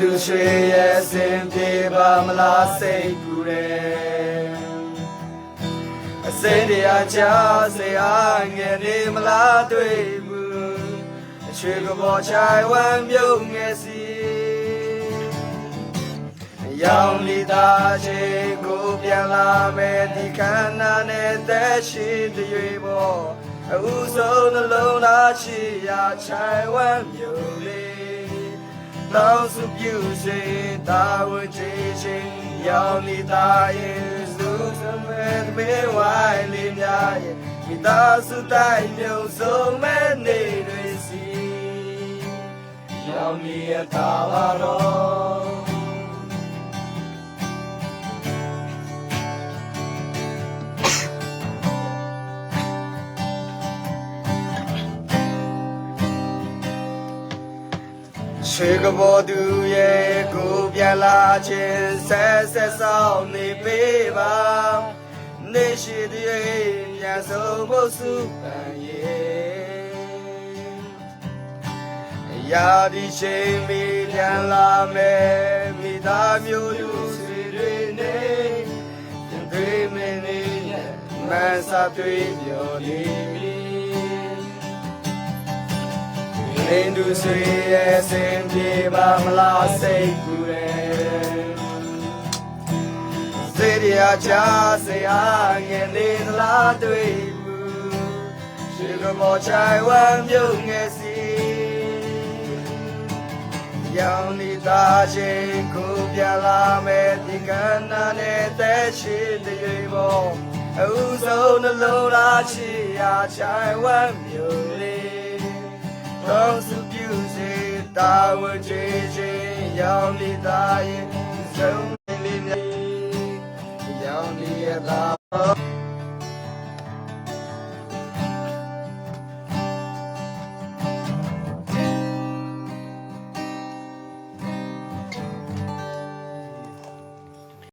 သူရွှေရဲ့စင်ပြေပါမလားစိတ်ကူတယ် စင်းတရားချစေအားငယ်နေမလားတွေ့ဘူးအရွှေကဘောချိုင်ဝမ်းမြုပ်ငယ်စီရောင်လီသားချင်းကိုပြန်လာမယ်ဒီခန္ဓာနဲ့သက်ရှိတွေပေါ်အဥဆုံးနှလုံးသားရှိရာချိုင်ဝမ်းမျိုးလေးလောင်စုပြူစေတာဝချေချင်းရောင်လီသားရဲ့စုစမဲမေဝိုင်းလေးများရဲ့မိ သားစုတိုင်းမျိုးစုံမဲ့နေတွေစီရောင်လီရတာ ရွှေကဘောသူရဲ့ကိုပြန်လာခြင်းဆက်ဆက်ဆောင်နေပေးပါနေရှိတဲ့ပြန်ဆုံးဖို့စုပန်ရဲ့ရာဒီရှိန်မီပြန်လာမယ်မိသားမျိုးလူစီတွေနေပြန်တွေ့မနေမန်စာတွေ့ပြောနေပြီ လင်းသူဆွေရဲ့စင်ပြေပါမလားစိတ်ကူတယ်စေရချာစေအားငယ်နေသလားတွေ့ဘူးရှိကမောချိုင်ဝမ်းမြုပ်ငယ်စီရောင်နေသားချင်းကိုပြလာမဲ့ဒီကန္နာနဲ့တဲ့ရှိတဲ့ဘောအဥဆုံးနှလုံးသားချီရာချိုင်ဝမ်းမြုပ် ကောင်းစုပြုစေတာဝချေချင်းရောင်လီသားရင်စုံလီမြရောင်လီရသား